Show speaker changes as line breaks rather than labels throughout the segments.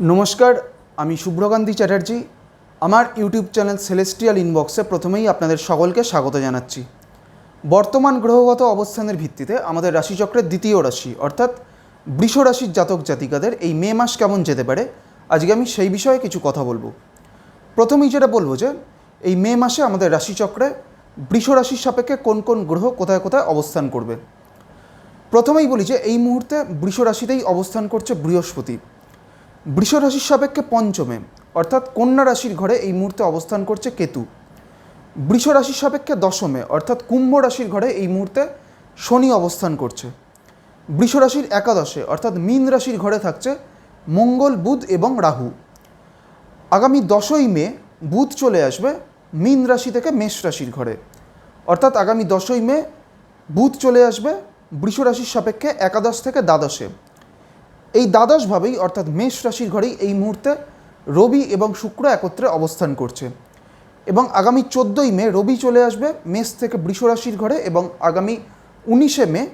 নমস্কার, আমি শুভ্রকান্তি চ্যাটার্জি। আমার ইউটিউব চ্যানেল সেলেস্টিয়াল ইনবক্সে প্রথমেই আপনাদের সকলকে স্বাগত জানাচ্ছি। বর্তমান গ্রহগত অবস্থানের ভিত্তিতে আমাদের রাশিচক্রের দ্বিতীয় রাশি, অর্থাৎ বৃষ রাশির জাতক জাতিকাদের এই মে মাস কেমন যেতে পারে, আজকে আমি সেই বিষয়ে কিছু কথা বলব। প্রথমেই যেটা বলব যে, এই মে মাসে আমাদের রাশিচক্রে বৃষ রাশির সাপেক্ষে কোন কোন গ্রহ কোথায় কোথায় অবস্থান করবে। প্রথমেই বলি যে, এই মুহূর্তে বৃষ রাশিতেই অবস্থান করছে বৃহস্পতি। বৃষ রাশির সাপেক্ষে পঞ্চমে, অর্থাৎ কন্যা রাশির ঘরে এই মুহূর্তে অবস্থান করছে কেতু। বৃষ রাশির সাপেক্ষে দশমে, অর্থাৎ কুম্ভ রাশির ঘরে এই মুহূর্তে শনি অবস্থান করছে। বৃষ রাশির একাদশে, অর্থাৎ মীন রাশির ঘরে থাকছে মঙ্গল, বুধ এবং রাহু। আগামী দশই মে, বুধ চলে আসবে মীন রাশি থেকে মেষ রাশির ঘরে। অর্থাৎ আগামী দশই মে, বুধ চলে আসবে বৃষ রাশির সাপেক্ষে একাদশ থেকে দ্বাদশে। এই দ্বাদশভাবেই অর্থাৎ মেষ রাশির ঘরেই এই মুহূর্তে রবি এবং শুক্র একত্রে অবস্থান করছে। এবং আগামী চোদ্দোই মে রবি চলে আসবে, মেষ থেকে বৃষ রাশির ঘরে এবং আগামী উনিশে মে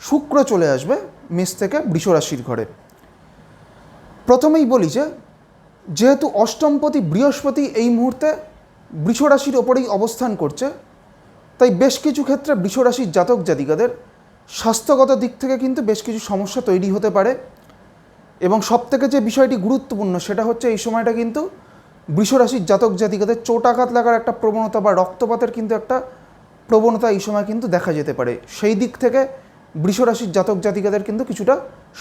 শুক্র চলে আসবে, মেষ থেকে বৃষ রাশির ঘরে। প্রথমেই বলি যে, যেহেতু অষ্টমপতি বৃহস্পতি এই মুহূর্তে বৃষ রাশির ওপরেই অবস্থান করছে, তাই বেশ কিছু ক্ষেত্রে বৃষ রাশির জাতক জাতিকাদের স্বাস্থ্যগত দিক থেকে কিন্তু বেশ কিছু সমস্যা তৈরি হতে পারে। এবং সবথেকে যে বিষয়টি গুরুত্বপূর্ণ সেটা হচ্ছে এই সময়টা কিন্তু বৃষরাশির জাতক জাতিকাদের চোটাঘাত লাগার একটা প্রবণতা বা রক্তপাতের কিন্তু একটা প্রবণতা এই সময় কিন্তু দেখা যেতে পারে। সেই দিক থেকে বৃষরাশির জাতক জাতিকাদের কিন্তু কিছুটা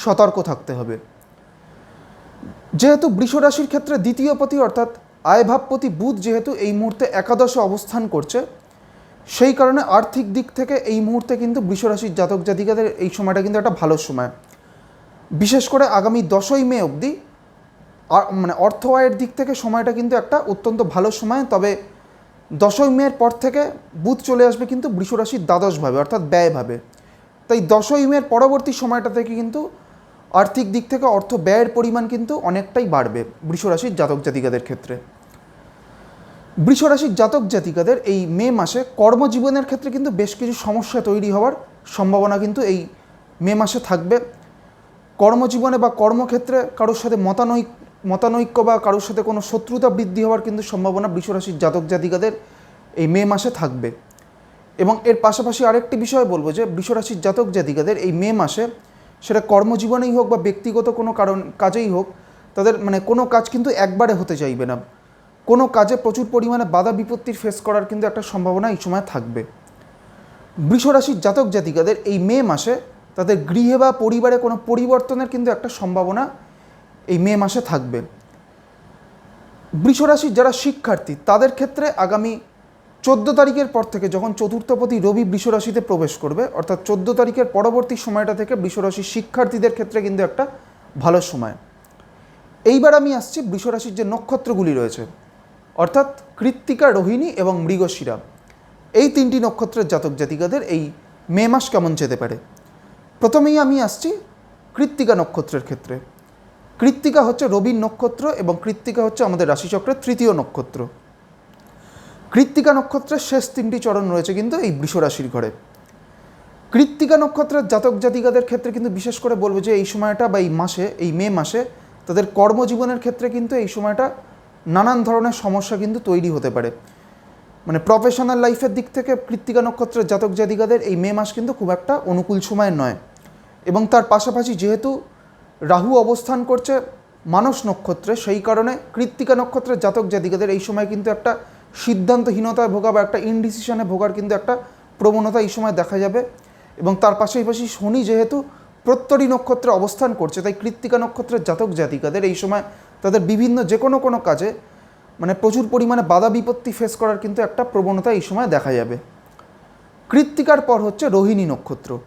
সতর্ক থাকতে হবে। যেহেতু বৃষরাশির ক্ষেত্রে দ্বিতীয় পতি অর্থাৎ আয়ভাবপতি বুধ যেহেতু এই মুহূর্তে একাদশে অবস্থান করছে, সেই কারণে আর্থিক দিক থেকে এই মুহূর্তে কিন্তু বৃষরাশির জাতক জাতিকাদের এই সময়টা কিন্তু একটা ভালো সময়। বিশেষ করে আগামী দশই মে অবধি মানে অর্থ আয়ের দিক থেকে সময়টা কিন্তু একটা অত্যন্ত ভালো সময়, তবে দশই মের পর থেকে বুধ চলে আসবে কিন্তু বৃষরাশির দ্বাদশভাবে, অর্থাৎ ব্যয়ভাবে। তাই দশই মের পরবর্তী সময়টা থেকে কিন্তু আর্থিক দিক থেকে অর্থ ব্যয়ের পরিমাণ কিন্তু অনেকটাই বাড়বে বৃষরাশির জাতক জাতিকাদের ক্ষেত্রে। বৃষরাশির জাতক জাতিকাদের এই মে মাসে কর্মজীবনের ক্ষেত্রে কিন্তু বেশ কিছু সমস্যা তৈরি হওয়ার সম্ভাবনা কিন্তু এই মে মাসে থাকবে। কর্মজীবনে বা কর্মক্ষেত্রে কারোর সাথে মতানৈক মতানৈক্য বা কারোর সাথে কোনো শত্রুতা বৃদ্ধি হওয়ার কিন্তু সম্ভাবনা বৃষরাশির জাতক জাতিকাদের এই মে মাসে থাকবে। এবং এর পাশাপাশি আরেকটি বিষয় বলব যে, বৃষরাশির জাতক জাতিকাদের এই মে মাসে সেটা কর্মজীবনেই হোক বা ব্যক্তিগত কোনো কারণ, কাজেই হোক, তাদের মানে কোনো কাজ কিন্তু একবারে হতে চাইবে না। কোনো কাজে প্রচুর পরিমাণে বাধা বিপত্তির ফেস করার কিন্তু একটা সম্ভাবনা এই সময় থাকবে। বৃষরাশির জাতক জাতিকাদের এই মে মাসে তাদের গৃহে বা পরিবারে কোনো পরিবর্তনের কিন্তু একটা সম্ভাবনা এই মে মাসে থাকবে। বৃষরাশির যারা শিক্ষার্থী, তাদের ক্ষেত্রে আগামী চোদ্দ তারিখের পর থেকে যখন চতুর্থপতি রবি বৃষরাশিতে প্রবেশ করবে, অর্থাৎ চোদ্দ তারিখের পরবর্তী সময়টা থেকে বৃষরাশির শিক্ষার্থীদের ক্ষেত্রে কিন্তু একটা ভালো সময়। এইবার আমি আসছি বৃষরাশির যে নক্ষত্রগুলি রয়েছে, অর্থাৎ কৃত্তিকা, রোহিণী এবং মৃগশিরা। এই তিনটি নক্ষত্রের জাতক জাতিকাদের এই মে মাস কেমন যেতে পারে? প্রথমেই আমি আসছি কৃত্তিকা নক্ষত্রের ক্ষেত্রে। কৃত্তিকা হচ্ছে রবির নক্ষত্র এবং কৃত্তিকা হচ্ছে আমাদের রাশিচক্রের তৃতীয় নক্ষত্র। কৃত্তিকা নক্ষত্রের শেষ তিনটি চরণ রয়েছে কিন্তু এই বৃষ রাশির ঘরে। কৃত্তিকা নক্ষত্রের জাতক জাতিকাদের ক্ষেত্রে কিন্তু বিশেষ করে বলব যে এই সময়টা বা এই মাসে, এই মে মাসে তাদের কর্মজীবনের ক্ষেত্রে কিন্তু এই সময়টা নানান ধরনের সমস্যা কিন্তু তৈরি হতে পারে। মানে প্রফেশনাল লাইফের দিক থেকে কৃত্তিকা নক্ষত্রের জাতক জাতিকাদের এই মে মাস কিন্তু খুব একটা অনুকূল সময় নয়। এবং তার পাশাপাশি যেহেতু রাহু অবস্থান করছে মানস নক্ষত্রে, সেই কারণে কৃত্তিকা নক্ষত্রের জাতক জাতিকাদের এই সময় কিন্তু একটা সিদ্ধান্তহীনতায় ভোগা বা একটা ইনডিসিশনে ভোগার কিন্তু একটা প্রবণতা এই সময় দেখা যাবে। এবং তার পাশাপাশি শনি যেহেতু প্রত্যরী নক্ষত্রে অবস্থান করছে, তাই কৃত্তিকা নক্ষত্রের জাতক জাতিকাদের এই সময় তাদের বিভিন্ন যে কোনো কোনো কাজে মানে প্রচুর পরিমাণে বাধা বিপত্তি ফেস করার কিন্তু একটা প্রবণতা এই সময় দেখা যাবে। কৃত্তিকার পর হচ্ছে রোহিণী নক্ষত্র।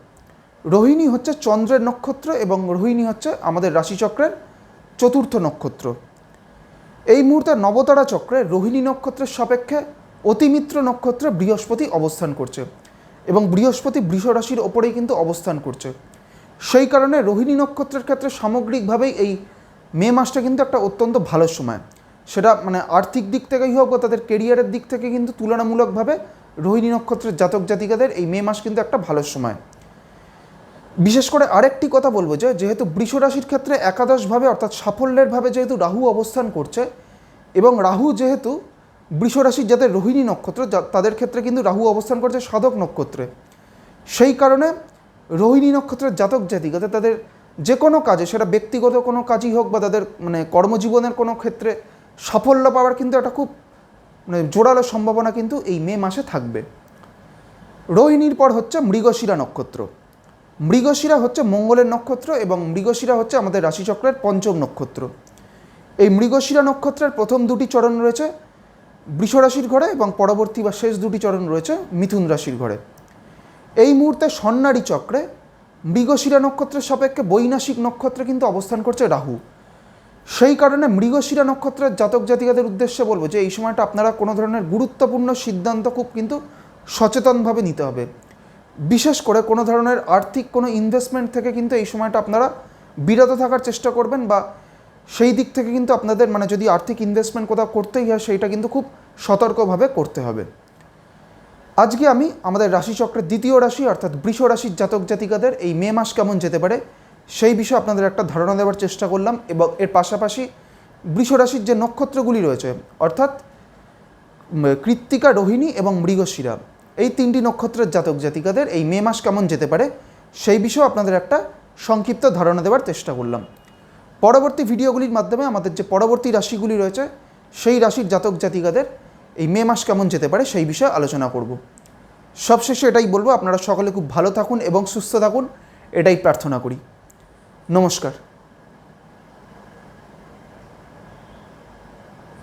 রোহিণী হচ্ছে চন্দ্রের নক্ষত্র এবং রোহিণী হচ্ছে আমাদের রাশিচক্রের চতুর্থ নক্ষত্র। এই মুহূর্তে নবতারা চক্রে রোহিণী নক্ষত্রের সাপেক্ষে অতিমিত্র নক্ষত্রে বৃহস্পতি অবস্থান করছে এবং বৃহস্পতি বৃষ রাশির ওপরেই কিন্তু অবস্থান করছে। সেই কারণে রোহিণী নক্ষত্রের ক্ষেত্রে সামগ্রিকভাবেই এই মে মাসটা কিন্তু একটা অত্যন্ত ভালো সময়। সেটা মানে আর্থিক দিক থেকেই হোক বা তাদের কেরিয়ারের দিক থেকে কিন্তু তুলনামূলকভাবে রোহিণী নক্ষত্রের জাতক জাতিকাদের এই মে মাস কিন্তু একটা ভালো সময়। বিশেষ করে আরেকটি কথা বলব যে, যেহেতু বৃষ রাশির ক্ষেত্রে একাদশভাবে অর্থাৎ সাফল্যের ভাবে যেহেতু রাহু অবস্থান করছে, এবং রাহু যেহেতু বৃষ রাশির যাদের রোহিণী নক্ষত্র তাদের ক্ষেত্রে কিন্তু রাহু অবস্থান করছে সাধক নক্ষত্রে। সেই কারণে রোহিণী নক্ষত্রের জাতক জাতিকাতে তাদের যে কোনো কাজে, সেটা ব্যক্তিগত কোনো কাজই হোক বা তাদের মানে কর্মজীবনের কোনো ক্ষেত্রে সাফল্য পাওয়ার কিন্তু একটা খুব মানে জোরালো সম্ভাবনা কিন্তু এই মে মাসে থাকবে। রোহিণীর পর হচ্ছে মৃগশিরা নক্ষত্র। মৃগশিরা হচ্ছে মঙ্গলের নক্ষত্র এবং মৃগশিরা হচ্ছে আমাদের রাশিচক্রের পঞ্চম নক্ষত্র। এই মৃগশিরা নক্ষত্রের প্রথম দুটি চরণ রয়েছে বৃষ রাশির ঘরে এবং পরবর্তী বা শেষ দুটি চরণ রয়েছে মিথুন রাশির ঘরে। এই মুহূর্তে সন্ন্যারী চক্রে মৃগশিরা নক্ষত্রের সাপেক্ষে বৈনাশিক নক্ষত্রে কিন্তু অবস্থান করছে রাহু। সেই কারণে মৃগশিরা নক্ষত্রের জাতক জাতিকাদের উদ্দেশ্যে বলব যে, এই সময়টা আপনারা কোনো ধরনের গুরুত্বপূর্ণ সিদ্ধান্ত খুব কিন্তু সচেতনভাবে নিতে হবে। বিশেষ করে কোনো ধরনের আর্থিক কোনো ইনভেস্টমেন্ট থেকে কিন্তু এই সময়টা আপনারা বিরত থাকার চেষ্টা করবেন বা সেই দিক থেকে কিন্তু আপনাদের মানে যদি আর্থিক ইনভেস্টমেন্ট কোথাও করতেই হয়, সেইটা কিন্তু খুব সতর্কভাবে করতে হবে। আজকে আমি আমাদের রাশিচক্রের দ্বিতীয় রাশি অর্থাৎ বৃষ রাশির জাতক জাতিকাদের এই মে মাস কেমন যেতে পারে, সেই বিষয়ে আপনাদের একটা ধারণা দেওয়ার চেষ্টা করলাম এবং এর পাশাপাশি বৃষ রাশির যে নক্ষত্রগুলি রয়েছে, অর্থাৎ কৃত্তিকা রোহিণী এবং মৃগশিরা এই তিনটি নক্ষত্রের জাতক জাতিকাদের এই মে মাস কেমন যেতে পারে, সেই বিষয়ে আপনাদের একটা সংক্ষিপ্ত ধারণা দেওয়ার চেষ্টা করলাম। পরবর্তী ভিডিওগুলির মাধ্যমে আমাদের যে পরবর্তী রাশিগুলি রয়েছে, সেই রাশির জাতক জাতিকাদের এই মে মাস কেমন যেতে পারে, সেই বিষয়ে আলোচনা করব। সবশেষে এটাই বলব, আপনারা সকলে খুব ভালো থাকুন এবং সুস্থ থাকুন, এটাই প্রার্থনা করি। নমস্কার।